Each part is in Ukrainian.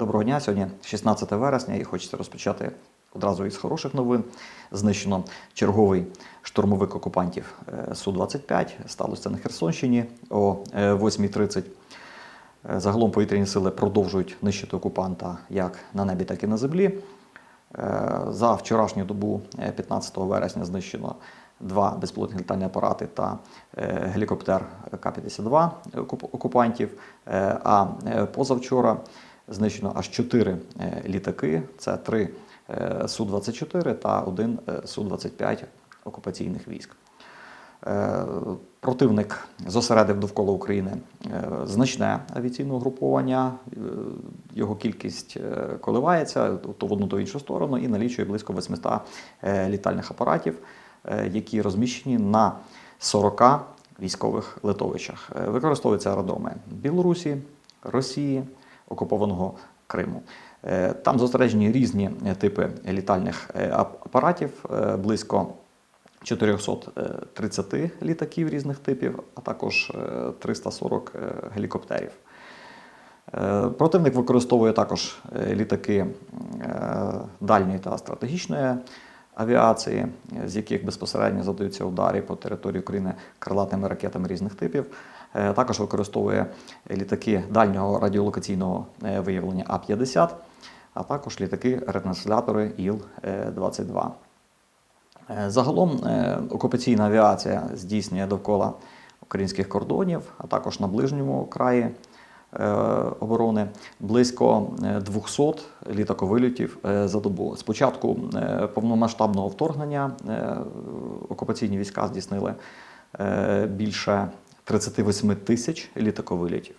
Доброго дня. Сьогодні 16 вересня і хочеться розпочати одразу із хороших новин. Знищено черговий штурмовик окупантів е, Су-25. Сталося на Херсонщині о е, 8.30. Е, Загалом повітряні сили продовжують нищити окупанта як на небі, так і на землі. Е, За вчорашню добу, е, 15 вересня, знищено два безпілотні літальні апарати та е, гелікоптер К-52 окупантів. Е, А е, позавчора знищено аж чотири е, літаки: це три е, Су-24 та один е, Су-25 окупаційних військ. Противник зосередив довкола України значне авіаційне угруповання. Його кількість коливається то в одну, то в іншу сторону і налічує близько 800 е, літальних апаратів, які розміщені на 40 військових литовищах. Використовуються аеродроми Білорусі, Росії, окупованого Криму. Е, Там зосереджені різні е, типи літальних е, апаратів, близько 430 літаків різних типів, а також е, 340 е, гелікоптерів. Противник використовує також літаки дальньої та стратегічної авіації, з яких безпосередньо задаються удари по території України крилатими ракетами різних типів. Е, Також використовує літаки дальнього радіолокаційного е, виявлення А-50, а також літаки ретранслятори Іл-22. Е, Загалом окупаційна авіація здійснює довкола українських кордонів, а також на ближньому краї оборони близько е, 200 літаковильотів за добу. З початку е, повномасштабного вторгнення окупаційні війська здійснили більше 38 тисяч літаковильотів.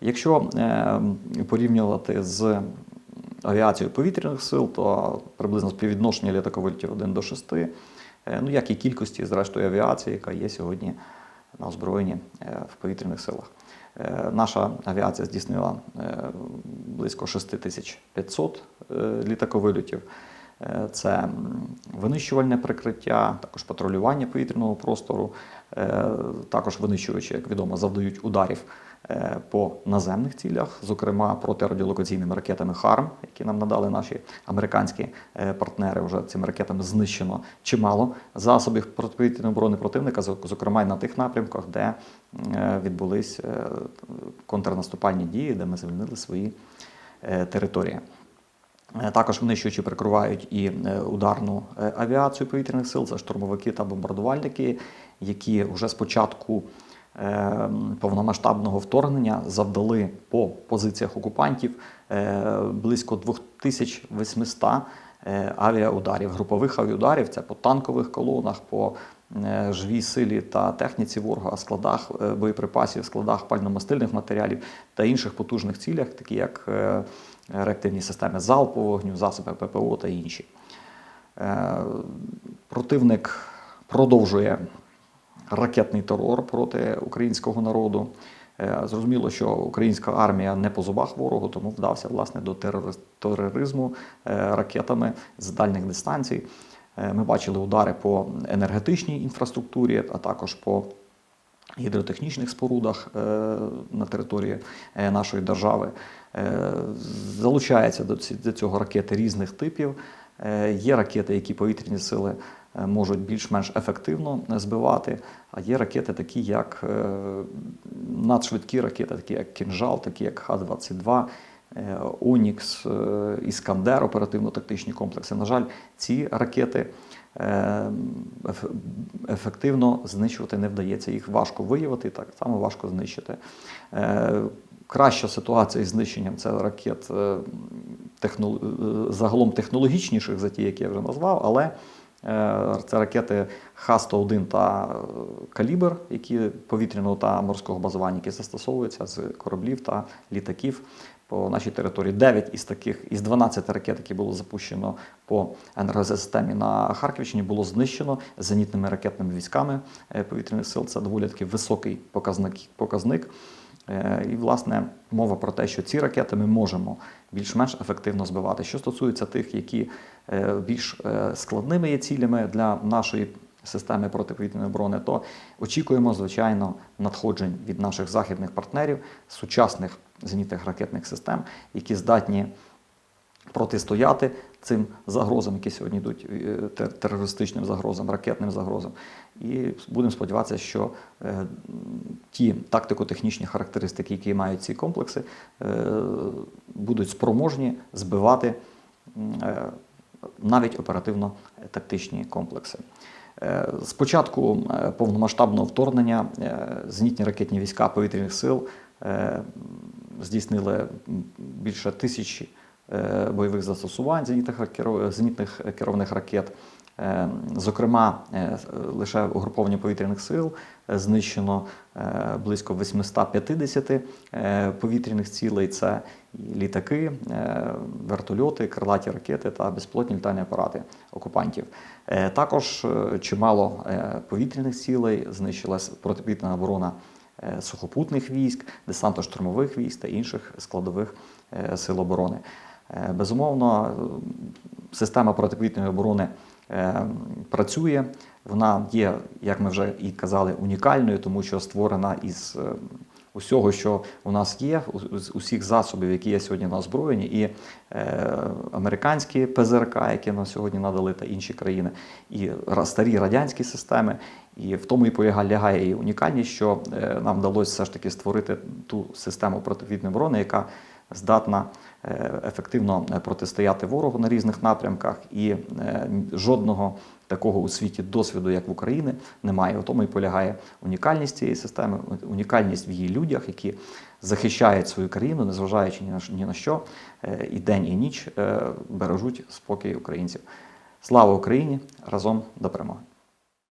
Якщо е, порівнювати з авіацією повітряних сил, то приблизно співвідношення літаковильтів 1 до 6, е, ну як і кількості, зрештою, авіації, яка є сьогодні на озброєнні е, в повітряних силах. Наша авіація здійснила близько 6500 е, літаковильотів. Е, Це винищувальне прикриття, також патрулювання повітряного простору, е, також винищувачі, як відомо, завдають ударів е, по наземних цілях, зокрема протирадіолокаційними ракетами ХАРМ, які нам надали наші американські партнери. Вже цими ракетами знищено чимало засобів протиповітряної оборони противника, зокрема й на тих напрямках, де відбулись контрнаступальні дії, де ми звільнили свої території. Е, Також винищувачі прикривають і е, ударну е, авіацію повітряних сил, це штурмовики та бомбардувальники, які вже з початку е, повномасштабного вторгнення завдали по позиціях окупантів близько 2800 е, авіаударів, групових авіаударів. Це по танкових колонах, по живій силі та техніці ворога, складах е, боєприпасів, складах пальномастильних матеріалів та інших потужних цілях, такі як е, реактивні системи залпового вогню, засоби ППО та інші. Е, Противник продовжує ракетний терор проти українського народу. Е, Зрозуміло, що українська армія не по зубах ворогу, тому вдався власне до тероризму е, ракетами з дальніх дистанцій. Е, Ми бачили удари по енергетичній інфраструктурі, а також по гідротехнічних спорудах е, на території е, нашої держави. Залучаються до цього ракети різних типів. Є ракети, які повітряні сили можуть більш-менш ефективно збивати, а є ракети, такі як надшвидкі ракети, такі як Кінжал, такі як Х-22. Е, Онікс, е, Іскандер, оперативно-тактичні комплекси. На жаль, ці ракети е, ефективно знищувати не вдається. Їх важко виявити, так само важко знищити. Е, Краща ситуація із знищенням це ракет е, техно, е, загалом технологічніших за ті, які я вже назвав, але е, це ракети Х-101 та е, Калібр, які повітряного та морського базування, які застосовуються з кораблів та літаків по нашій території. 9 із таких із 12 ракет, які було запущено по енергосистемі на Харківщині, було знищено зенітними ракетними військами е, повітряних сил. Це доволі таки високий показник. показник. Е, І, власне, мова про те, що ці ракети ми можемо більш-менш ефективно збивати. Що стосується тих, які е, більш складними є цілями для нашої системи протиповітряної оборони, то очікуємо, звичайно, надходжень від наших західних партнерів сучасних зенітних ракетних систем, які здатні протистояти цим загрозам, які сьогодні йдуть е, терористичним загрозам, ракетним загрозам. І будемо сподіватися, що е, ті тактико-технічні характеристики, які мають ці комплекси, е, будуть спроможні збивати навіть оперативно-тактичні комплекси. Е, З початку е, повномасштабного вторгнення е, зенітні ракетні війська повітряних сил е, здійснили більше тисячі е, бойових застосувань зенітних керованих ракет. Е, Зокрема, е, лише угруповання повітряних сил е, знищено близько 850 е, повітряних цілей. Це літаки, вертольоти, крилаті ракети та безпілотні літальні апарати окупантів. Також чимало повітряних цілей знищилась протиповітряна оборона сухопутних військ, десантно-штурмових військ та інших складових сил оборони. Е, Безумовно, система протиповітряної оборони е, працює. Вона є, як ми вже і казали, унікальною, тому що створена із е, усього, що у нас є, з усіх засобів, які є сьогодні на озброєнні, і американські ПЗРК, які нам сьогодні надали, та інші країни, і старі радянські системи. І в тому і полягає і унікальність, що нам вдалося все ж таки створити ту систему протиповітряної оборони, яка здатна е, ефективно е, протистояти ворогу на різних напрямках, і е, жодного такого у світі досвіду, як в Україні, немає. У тому і полягає унікальність цієї системи, унікальність в її людях, які захищають свою країну, незважаючи ні на що- і день, і ніч бережуть спокій українців. Слава Україні! Разом до перемоги!